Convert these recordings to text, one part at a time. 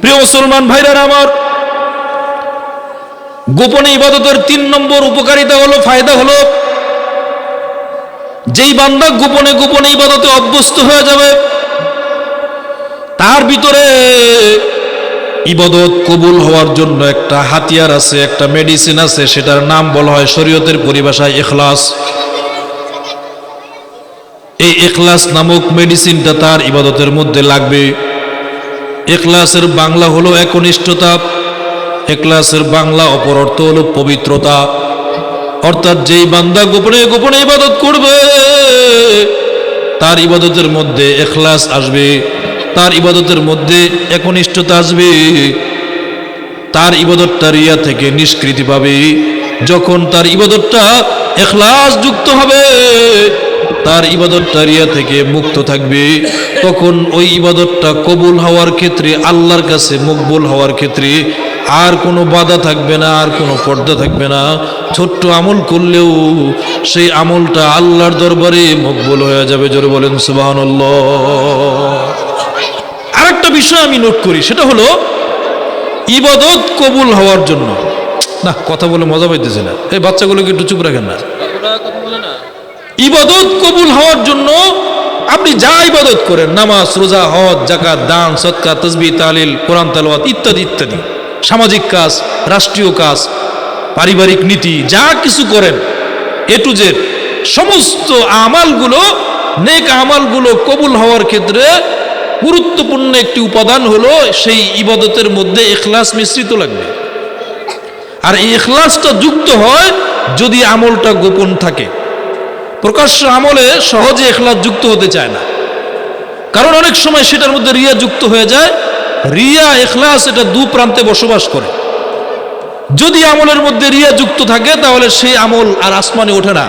প্রিয় মুসলমান ভাইরা আমার, গোপনে ইবাদতের তিন নম্বর উপকারিতা হলো, ফায়দা হলো, যেই বান্দা গোপনে গোপনে ইবাদতে অভ্যস্ত হয়ে যাবে, তার ভিতরে ইবাদত কবুল হওয়ার জন্য একটা হাতিয়ার আছে, একটা মেডিসিন আছে, সেটার নাম বলা হয় শরীয়তের পরিভাষায় এখলাস এই এখলাস নামক মেডিসিনটা তার ইবাদতের মধ্যে লাগবে। এখলাসের বাংলা হলো একনিষ্ঠতা এখলাসের বাংলা অপর অর্থ হলো পবিত্রতা। অর্থাৎ যেই বান্দা গোপনে গোপনে ইবাদত করবে, তার ইবাদতের মধ্যে এখলাস আসবে, তার ইবাদতের মধ্যে একনিষ্ঠতা আসবে, তার ইবাদতটা রিয়া থেকে নিষ্কৃতি পাবে। যখন তার ইবাদতটা এখলাস যুক্ত হবে তার ইবাদতটা রিয়া থেকে মুক্ত থাকবে। তখন ওই ইবাদতটা কবুল হওয়ার ক্ষেত্রে, আল্লাহর কাছে মকবুল হওয়ার ক্ষেত্রে আর কোনো বাধা থাকবে না, আর কোনো পর্দা থাকবে না। ছোট্ট আমল করলেও সেই আমলটা আল্লাহর দরবারে মকবুল হয়ে যাবে, জোরে বলেন সুবহানাল্লাহ। আরেকটা বিষয় আমি নোট করি, সেটা হলো ইবাদত কবুল হওয়ার জন্য। না, কথা বলে মজা পাইতেছে না। এই বাচ্চাগুলোকে একটু চুপ রাখেন না? ইবাদত কবুল হওয়ার জন্য আপনি যা ইবাদত করেন, নামাজ, রোজা, হজ জাকাত দান, সৎকা তসবি তালিল কোরআন, তালওয়াত ইত্যাদি ইত্যাদি। সামাজিক কাজ, রাষ্ট্রীয় কাজ, পারিবারিক নীতি, যা কিছু করেন এ টু জেড সমস্ত আমালগুলো, নেক আমালগুলো কবুল হওয়ার ক্ষেত্রে গুরুত্বপূর্ণ একটি উপাদান হলো সেই ইবাদতের মধ্যে এখলাস মিশ্রিত লাগবে। আর এই এখলাসটা যুক্ত হয় যদি আমলটা গোপন থাকে। প্রকাশ্য আমলে সহজে এখলাস যুক্ত হতে চায় না। কারণ অনেক সময় সেটার মধ্যে রিয়া যুক্ত হয়ে যায়। রিয়া, এখলাস, এটা দু প্রান্তে বসবাস করে। যদি আমলের মধ্যে রিয়া যুক্ত থাকে, তাহলে সেই আমল আর আসমানে ওঠে না।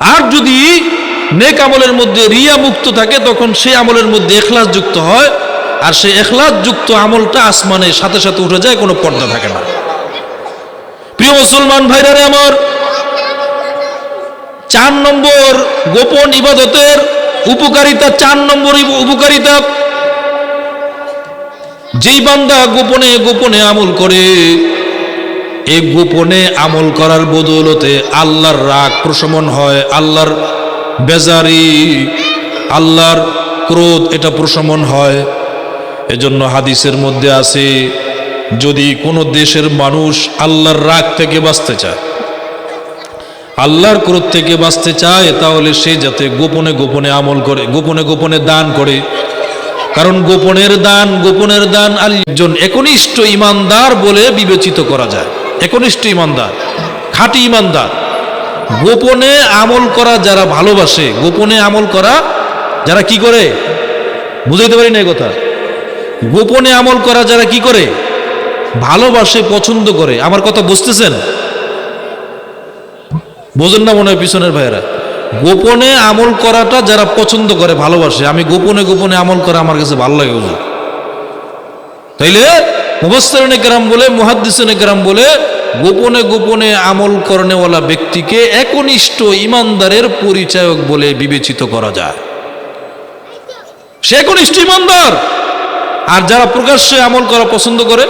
আর যদি নেক আমলের মধ্যে রিয়া মুক্ত থাকে, তখন সেই আমলের মধ্যে এখলাস যুক্ত হয়। আর সেই এখলাস যুক্ত আমলটা আসমানে সাথে সাথে উঠে যায়, কোনো পর্দা থাকে না। প্রিয় মুসলমান ভাইরারে আমার চার নম্বর গোপন ইবাদতের উপকারিতা, চার নম্বর উপকারিতা। যেই বান্দা গোপনে গোপনে আমল করে এই গোপনে আমল করার বদৌলতে আল্লাহর রাগ প্রশমন হয়, আল্লাহর বেজারি, আল্লাহর ক্রোধ এটা প্রশমন হয়। এজন্য হাদিসের মধ্যে আছে, যদি কোনো দেশের মানুষ আল্লাহর রাগ থেকে বাঁচতে চায় আল্লাহর ক্রোধ থেকে বাঁচতে চায়, তাহলে সে যাতে গোপনে গোপনে আমল করে, গোপনে গোপনে দান করে। কারণ গোপনের দান গোপনের দান একজন একনিষ্ঠ ইমানদার বলে বিবেচিত করা যায়। একনিষ্ঠ ইমানদার, খাঁটি ইমানদার। গোপনে আমল করা যারা ভালোবাসে, গোপনে আমল করা যারা কি করে? বুঝাইতে পারি না কথা। গোপনে আমল করা যারা কি করে? ভালোবাসে, পছন্দ করে। আমার কথা বুঝতেছেন? বোঝেন না মনে হয় পিছনের ভাইয়েরা? গোপনে আমল করাটা যারা পছন্দ করে, ভালোবাসে। আমি গোপনে গোপনে আমল করা আমার কাছে ভালো লাগে হুজুর। তাইলে মুবাস্তরণে কেরাম বলে, মুহাদ্দিসনে কেরাম বলে, গোপনে গোপনে আমল করনেওয়ালা ব্যক্তিকে একনিষ্ঠ ইমানদারের পরিচায়ক বলে বিবেচিত করা যায়। সে একনিষ্ঠ ইমানদার। আর যারা প্রকাশ্যে আমল করা পছন্দ করে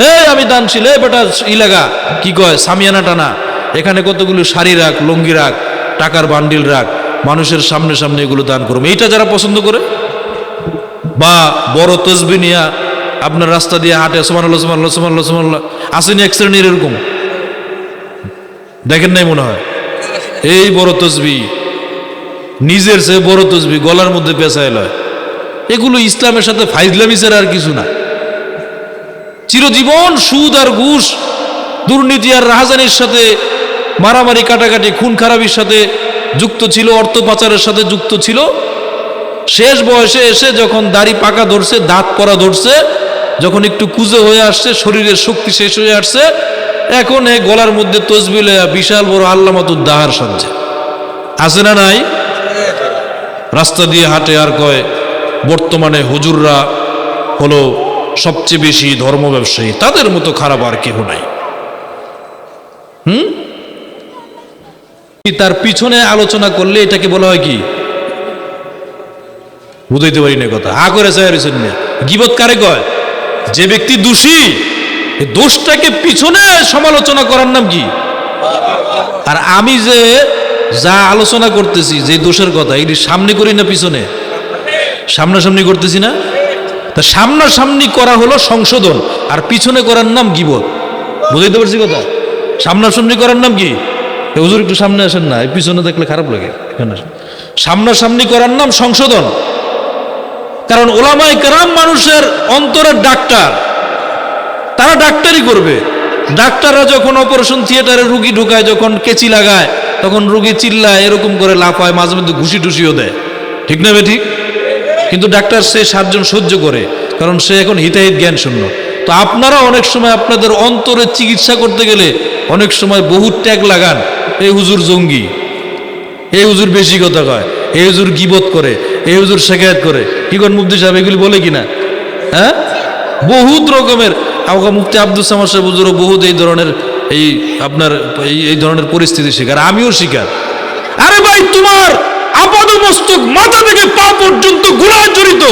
হে আমি দানশীল হে বেটা ইলাগা কি কয়? সামিয়ানা টানা। এখানে কতগুলো শাড়ি রাখ, লুঙ্গি রাখ, টাকার বান্ডিল রাখ, মানুষের সামনে সামনে এগুলো দান করুম এইটা যারা পছন্দ করে, বা বড় তসবি নিয়া আপনার রাস্তা দিয়ে হাঁটে সোমানুল্লাহ সোমানুল্লাহ সোমানুল্লাহ সোমানুল্লাহ আসেনি এক শ্রেণির এরকম? দেখেন নাই মনে হয়? এই বড় তসবি, নিজের সে বড় তসবি, গলার মধ্যে পেঁচায় লয়। এগুলো ইসলামের সাথে ফাইজলামি আর কিছু না। চিরজীবন সুদ আর ঘুষ, দুর্নীতি আর রাহাজানির সাথে মারামারি, কাটাকাটি, খুন খারাপির সাথে যুক্ত ছিল, অর্থ পাচারের সাথে যুক্ত ছিল। শেষ বয়সে এসে যখন দাড়ি পাকা ধরছে, দাঁত পরা ধরছে, যখন একটু কুজে হয়ে আসছে, শরীরের শক্তি শেষ হয়ে আসছে, এখন এই গলার মধ্যে তসবিলে বিশাল বড় আল্লামাতুর দাহার সাজছে। আছে না নাই? রাস্তা দিয়ে হাঁটে আর কয়, বর্তমানে হুজুররা হলো সবচেয়ে বেশি ধর্ম ব্যবসায়ী তাদের মতো খারাপ আর কেউ নাই। তার পিছনে আলোচনা করলে এটাকে বলা হয় কি? বুঝাইতে পারি না কথা। হা করে চাই রয়েছেন গিবত কারে কয়? যে ব্যক্তি দোষী দোষটাকে পিছনে সমালোচনা করার নাম কি? আর আমি যে যা আলোচনা করতেছি, যে দোষের কথা, এটি সামনে করি না পিছনে? সামনাসামনি করতেছি না? তা সামনাসামনি করা হলো সংশোধন, আর পিছনে করার নাম গিবত। বুঝাইতে পারছি কথা? সামনাসামনি করার নাম কি? হুজুর একটু সামনে আসেন না পিছনে দেখলে খারাপ লাগে। সামনাসামনি করার নাম সংশোধন। কারণ ওলামাই কারাম মানুষের অন্তরের ডাক্তার, তারা ডাক্তারি করবে। ডাক্তাররা যখন অপারেশন থিয়েটারে রুগী ঢুকায়, যখন কেচি লাগায়, তখন রুগী চিল্লায়, এরকম করে লাফায়, মাঝে মধ্যে ঘুষি টুসিও দেয়। ঠিক না ঠিক? কিন্তু ডাক্তার সে সাতজন সহ্য করে, কারণ সে এখন হিতাহিত জ্ঞান শূন্য তো আপনারা অনেক সময় আপনাদের অন্তরের চিকিৎসা করতে গেলে অনেক সময় বহু ট্যাগ লাগান। এই হুজুর জঙ্গি। এই হুজুর বেশি কথা কয়। এই হুজুর গিবত করে। এই হুজুর শেখায়ত করে। কি করেন মুফতি সাহেব, এগুলি বলে কিনা? হ্যাঁ? বহুত রকমের। আবগা মুফতি আব্দুল সামাদ সাহেব হুজুরও বহুত এই ধরনের এই আপনার এই ধরনের পরিস্থিতি শিকার। আমিও শিকার। আরে ভাই, তোমার আপাদ মস্তক মাথা থেকে পা পর্যন্ত গুণায় জড়িত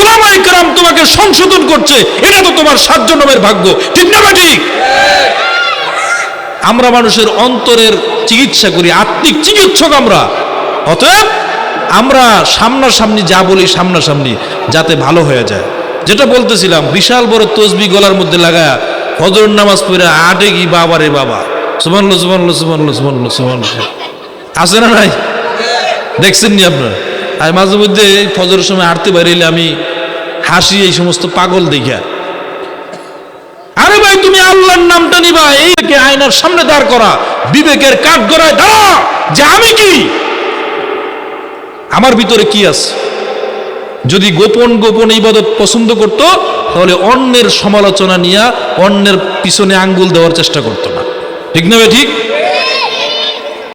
ওলামাই কারাম তোমাকে সংশোধন করছে। এটা তো তোমার সাত জন্মের ভাগ্য। ঠিক না ঠিক? আমরা মানুষের অন্তরের চিকিৎসা করি, আত্মিক চিকিৎসক আমরা। অতএব আমরা সামনাসামনি যা বলি সামনাসামনি, যাতে ভালো হয়ে যায়। যেটা বলতেছিলাম, বিশাল বড় তসবি গলার মধ্যে লাগায়া ফজর নামাজ পড়ে আটে কি বাবা রে বাবা। সুমানলো সুমানলো সুমানলো সুমানলো সুমানলো আছে না নাই? দেখছেন নি আপনার? আর মাঝে মধ্যে ফজরের সময় হাঁটতে বাইরে আমি হাসি, এই সমস্ত পাগল দেখা আরে তুমি আল্লাহর নামটা নিবা? এইকে আয়নার সামনে দাঁড় করা। বিবেকের কাঠ গড়ায় দাঁড়া। যে আমি কি? আমার ভিতরে কি আছে? যদি গোপন গোপন ইবাদত পছন্দ করত, তাহলে অন্যের সমালোচনা নিয়ে অন্যের পিছনে আঙ্গুল দেওয়ার চেষ্টা করতো না। ঠিক না ভাই ঠিক?